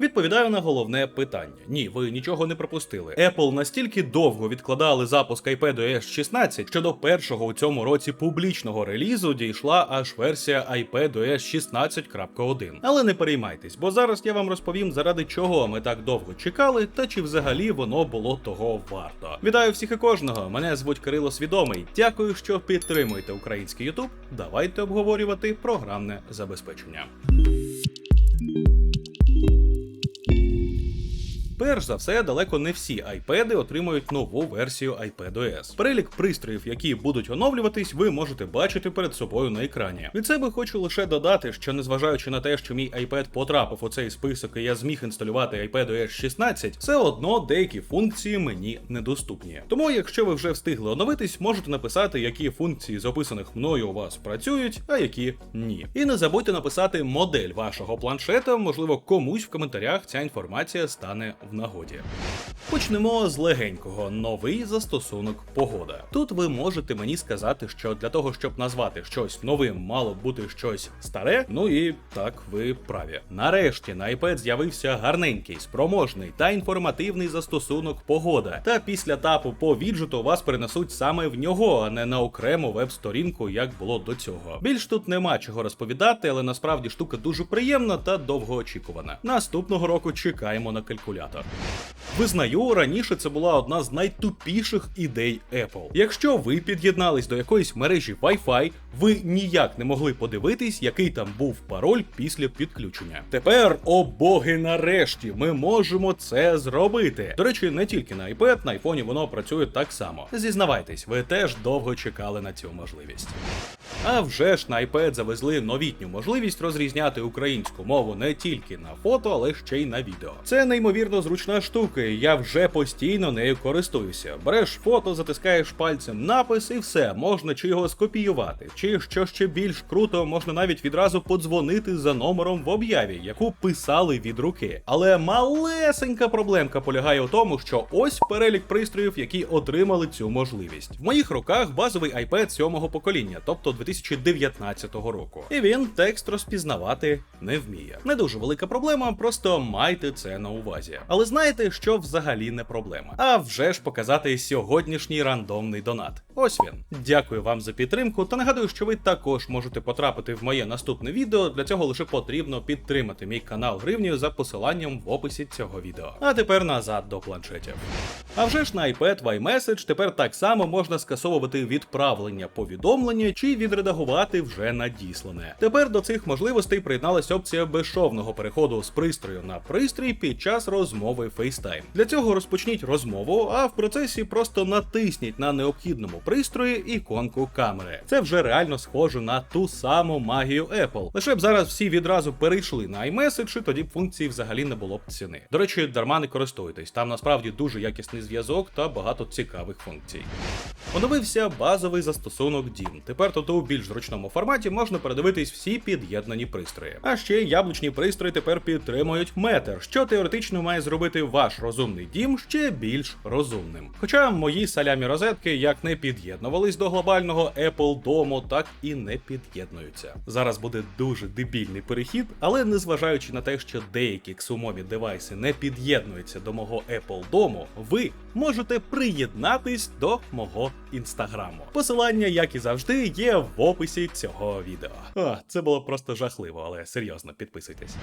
Відповідаю на головне питання. Ні, ви нічого не пропустили. Apple настільки довго відкладали запуск iPadOS 16, що до першого у цьому році публічного релізу дійшла аж версія iPadOS 16.1. Але не переймайтесь, бо зараз я вам розповім, заради чого ми так довго чекали, та чи взагалі воно було того варто. Вітаю всіх і кожного. Мене звуть Кирило Свідомий. Дякую, що підтримуєте український YouTube. Давайте обговорювати програмне забезпечення. Перш за все, далеко не всі iPad отримують нову версію iPadOS. Перелік пристроїв, які будуть оновлюватись, ви можете бачити перед собою на екрані. Від себе хочу лише додати, що незважаючи на те, що мій iPad потрапив у цей список і я зміг інсталювати iPadOS 16, все одно деякі функції мені недоступні. Тому, якщо ви вже встигли оновитись, можете написати, які функції з описаних мною у вас працюють, а які ні. І не забудьте написати модель вашого планшета, можливо, комусь в коментарях ця інформація стане в нагоді. Почнемо з легенького новий застосунок погода. Тут ви можете мені сказати, що для того, щоб назвати щось новим, мало бути щось старе. Ну і так, ви праві. Нарешті на iPad з'явився гарненький, спроможний та інформативний застосунок погода. Та після тапу по віджиту вас перенесуть саме в нього, а не на окрему веб-сторінку, як було до цього. Більш тут нема чого розповідати, але насправді штука дуже приємна та довгоочікувана. Наступного року чекаємо на калькулятор. Визнаю, раніше це була одна з найтупіших ідей Apple. Якщо ви під'єднались до якоїсь мережі Wi-Fi, ви ніяк не могли подивитись, який там був пароль після підключення. Тепер, о боги, нарешті, ми можемо це зробити. До речі, не тільки на iPad, на iPhone воно працює так само. Зізнавайтесь, ви теж довго чекали на цю можливість. А вже ж на iPad завезли новітню можливість розрізняти українську мову не тільки на фото, але ще й на відео. Це неймовірно зручна штука, і я вже постійно нею користуюся. Береш фото, затискаєш пальцем напис, і все, можна чи його скопіювати, чи що ще більш круто, можна навіть відразу подзвонити за номером в об'яві, яку писали від руки. Але малесенька проблемка полягає у тому, що ось перелік пристроїв, які отримали цю можливість. В моїх руках базовий iPad сьомого покоління, тобто 2019 року. І він текст розпізнавати не вміє. Не дуже велика проблема, просто майте це на увазі. Але знаєте, що взагалі не проблема? А вже ж показати сьогоднішній рандомний донат. Ось він. Дякую вам за підтримку та нагадую, що ви також можете потрапити в моє наступне відео. Для цього лише потрібно підтримати мій канал гривнею за посиланням в описі цього відео. А тепер назад до планшетів. А вже ж на iPad iMessage тепер так само можна скасовувати відправлення повідомлення чи відредагувати вже надіслане. Тепер до цих можливостей приєдналася опція безшовного переходу з пристрою на пристрій під час розмови FaceTime. Для цього розпочніть розмову, а в процесі просто натисніть на необхідному пристрої іконку камери. Це вже реально схоже на ту саму магію Apple. Лише б зараз всі відразу перейшли на iMessage, тоді б функції взагалі не було б ціни. До речі, дарма не користуйтесь. Там насправді дуже якісний зв'язок та багато цікавих функцій. Оновився базовий застосунок DIM. Тепер тут у більш зручному форматі можна передивитись всі під'єднані пристрої. А ще яблучні пристрої тепер підтримують Matter, що теоретично має зробити ваш розумний дім ще більш розумним. Хоча мої салямі розетки як не під'єднувались до глобального Apple дому, так і не під'єднуються. Зараз буде дуже дебільний перехід, але незважаючи на те, що деякі ксумові девайси не під'єднуються до мого Apple дому, ви можете приєднатись до мого інстаграму. Посилання, як і завжди, є в описі цього відео. А, це було просто жахливо, але серйозно підписуйтесь.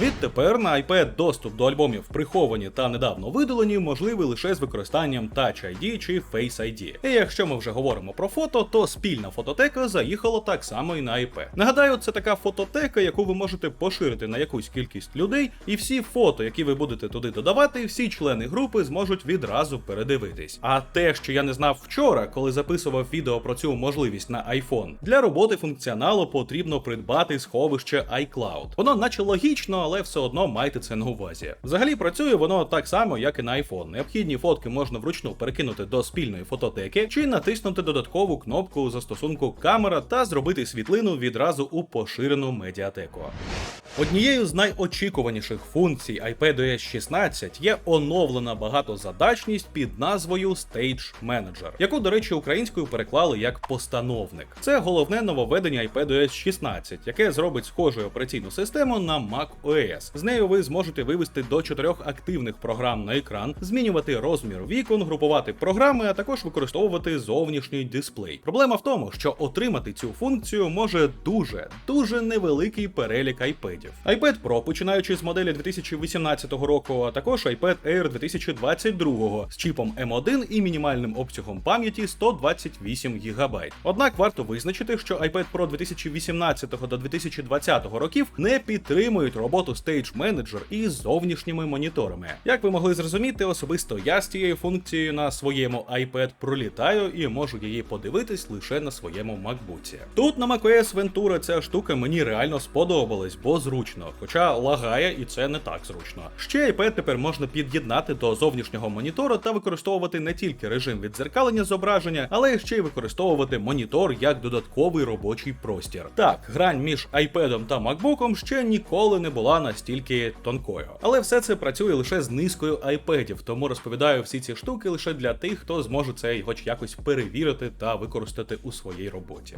Відтепер на iPad доступ до альбомів приховані та недавно видалені можливий лише з використанням Touch ID чи Face ID. І якщо ми вже говоримо про фото, то спільна фототека заїхала так само і на iPad. Нагадаю, це така фототека, яку ви можете поширити на якусь кількість людей, і всі фото, які ви будете туди додавати, всі члени групи зможуть відразу передивитись. А те, що я не знав вчора, коли записував відео про цю можливість на iPhone, для роботи функціоналу потрібно придбати сховище iCloud. Воно наче логічно, але все одно майте це на увазі. Взагалі працює воно так само, як і на iPhone. Необхідні фотки можна вручну перекинути до спільної фототеки чи натиснути додаткову кнопку застосунку камера та зробити світлину відразу у поширену медіатеку. Однією з найочікуваніших функцій iPadOS 16 є оновлена багатозадачність під назвою Stage Manager, яку, до речі, українською переклали як постановник. Це головне нововведення iPadOS 16, яке зробить схожу операційну систему на Mac OS. З нею ви зможете вивести до чотирьох активних програм на екран, змінювати розмір вікон, групувати програми, а також використовувати зовнішній дисплей. Проблема в тому, що отримати цю функцію може дуже дуже невеликий перелік айпедів. iPad Pro, починаючи з моделі 2018 року, а також iPad Air 2022 з чіпом M1 і мінімальним обсягом пам'яті 128 ГБ. Однак варто визначити, що iPad Pro 2018 до 2020 років не підтримують роботу Stage Manager із зовнішніми моніторами. Як ви могли зрозуміти, особисто я з цією функцією на своєму iPad пролітаю і можу її подивитись лише на своєму MacBook. Тут на macOS Ventura ця штука мені реально сподобалась, бо зручно, хоча лагає і це не так зручно. Ще iPad тепер можна під'єднати до зовнішнього монітора та використовувати не тільки режим віддзеркалення зображення, але ще й використовувати монітор як додатковий робочий простір. Так, грань між iPad та MacBook ще ніколи не була настільки тонкою. Але все це працює лише з низкою iPadів, тому розповідаю всі ці штуки лише для тих, хто зможе це хоч якось перевірити та використати у своїй роботі.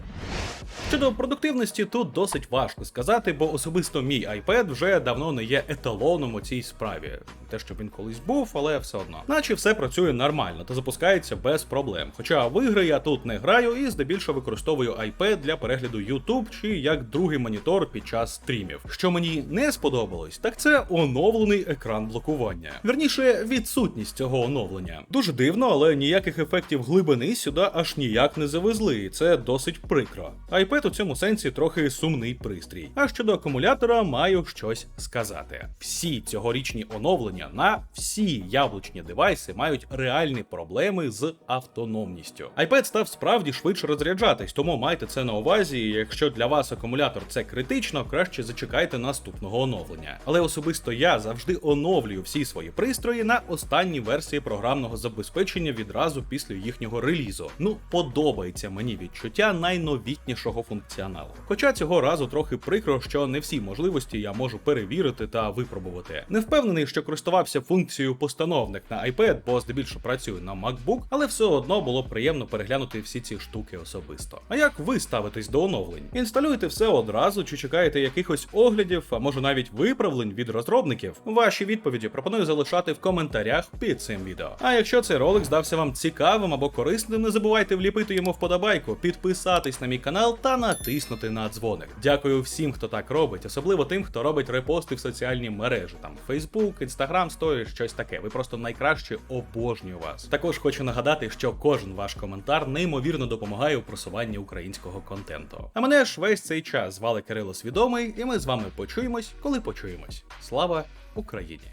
Щодо продуктивності, тут досить важко сказати, бо особисто мій iPad вже давно не є еталоном у цій справі. Те, що він колись був, але все одно. Наче все працює нормально та запускається без проблем. Хоча в ігри я тут не граю і здебільшого використовую iPad для перегляду YouTube чи як другий монітор під час стрімів. Що мені не сподобалось, так це оновлений екран блокування. Вірніше, відсутність цього оновлення. Дуже дивно, але ніяких ефектів глибини сюди аж ніяк не завезли, і це досить прикро. iPad у цьому сенсі трохи сумний пристрій. А щодо акумулятора, маю щось сказати. Всі цьогорічні оновлення на всі яблучні девайси мають реальні проблеми з автономністю. iPad став справді швидше розряджатись, тому майте це на увазі. Якщо для вас акумулятор це критично, краще зачекайте наступного оновлення. Але особисто я завжди оновлюю всі свої пристрої на останній версії програмного забезпечення відразу після їхнього релізу. Ну, подобається мені відчуття найновітнішого функціоналу. Хоча цього разу трохи прикро, що не всі можливості я можу перевірити та випробувати. Не впевнений, що користувався функцією постановник на iPad, бо здебільшого працюю на MacBook, але все одно було приємно переглянути всі ці штуки особисто. А як ви ставитесь до оновлень? Інсталюєте все одразу чи чекаєте якихось оглядів, а може навіть виправлень від розробників? Ваші відповіді пропоную залишати в коментарях під цим відео. А якщо цей ролик здався вам цікавим або корисним, не забувайте вліпити йому вподобайку, підписатись на мій канал та натиснути на дзвоник. Дякую всім, хто так робить, особливо тим, хто робить репости в соціальні мережі, там Facebook, Instagram, Stories, щось таке. Ви просто найкраще обожнюю вас. Також хочу нагадати, що кожен ваш коментар неймовірно допомагає у просуванні українського контенту. А мене ж весь цей час звали Кирило Свідомий, і ми з вами почуємось, коли почуємось. Слава Україні!